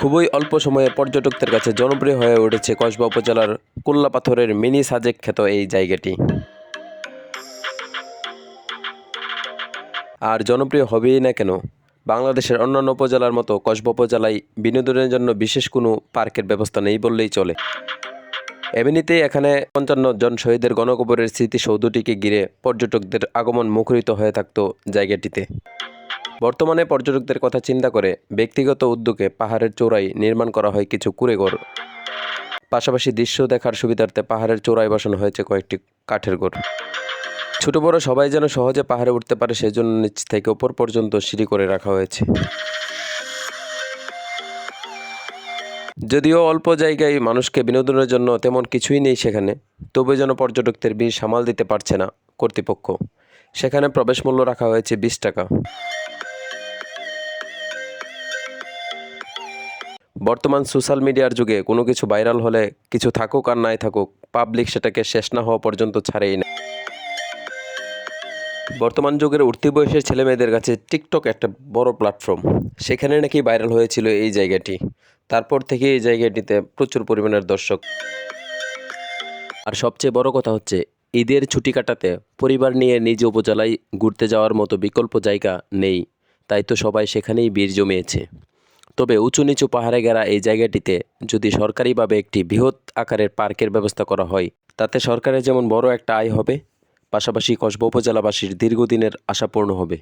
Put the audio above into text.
খুবই অল্প সময়ে পর্যটকদের কাছে জনপ্রিয় হয়ে উঠেছে কসবা উপজেলার কুল্লা পাথরের মিনি সাজেক খ্যাত এই জায়গাটি। আর জনপ্রিয় হবেই না কেন, বাংলাদেশের অন্যান্য উপজেলার মতো কসবা উপজেলায় বিনোদনের জন্য বিশেষ কোনো পার্কের ব্যবস্থা নেই বললেই চলে। এমনিতেই এখানে পঞ্চান্ন জন শহীদের গণকবরের স্মৃতিসৌধটিকে ঘিরে পর্যটকদের আগমন মুখরিত হয়ে থাকতো জায়গাটিতে। বর্তমানে পর্যটকদের কথা চিন্তা করে ব্যক্তিগত উদ্যোগে পাহাড়ের চূড়ায় নির্মাণ করা হয় কিছু কুড়েঘর। পাশাপাশি দৃশ্য দেখার সুবিধার্থে পাহাড়ের চূড়ায় বসানো হয়েছে কয়েকটি কাঠের ঘর। ছোট বড় সবাই যেন সহজে পাহাড়ে উঠতে পারে সেজন্য নিচ থেকে ওপর পর্যন্ত সিঁড়ি করে রাখা হয়েছে। যদিও অল্প জায়গায় মানুষকে বিনোদনের জন্য তেমন কিছুই নেই সেখানে, তবু যেন পর্যটকদের ভিড় সামাল দিতে পারছে না কর্তৃপক্ষ। সেখানে প্রবেশ মূল্য রাখা হয়েছে বিশ টাকা। বর্তমান সোশ্যাল মিডিয়ার যুগে কোনো কিছু ভাইরাল হলে কিছু থাকুক আর নাই থাকুক পাবলিক সেটাকে শেষ না হওয়া পর্যন্ত ছাড়েই না। বর্তমান যুগের উঠতি বয়সের ছেলে মেয়েদের কাছে টিকটক একটা বড় প্ল্যাটফর্ম সেখানে নাকি ভাইরাল হয়েছিল এই জায়গাটি। তারপর থেকে এই জায়গাটিতে প্রচুর পরিমাণের দর্শক। আর সবচেয়ে বড় কথা হচ্ছে, ঈদের ছুটি কাটাতে পরিবার নিয়ে নিজ উপজেলায় ঘুরতে যাওয়ার মতো বিকল্প জায়গা নেই। তাই তো সবাই সেখানেই বীর জমিয়েছে। তবে উঁচু নিচু পাহাড়ে গেরা এই জায়গাটিতে যদি সরকারিভাবে একটি বৃহৎ আকারের পার্কের ব্যবস্থা করা হয়, তাতে সরকারের যেমন বড় একটা আয় হবে, পাশাপাশি কসবা উপজেলাবাসীর দীর্ঘদিনের আশা পূর্ণ হবে।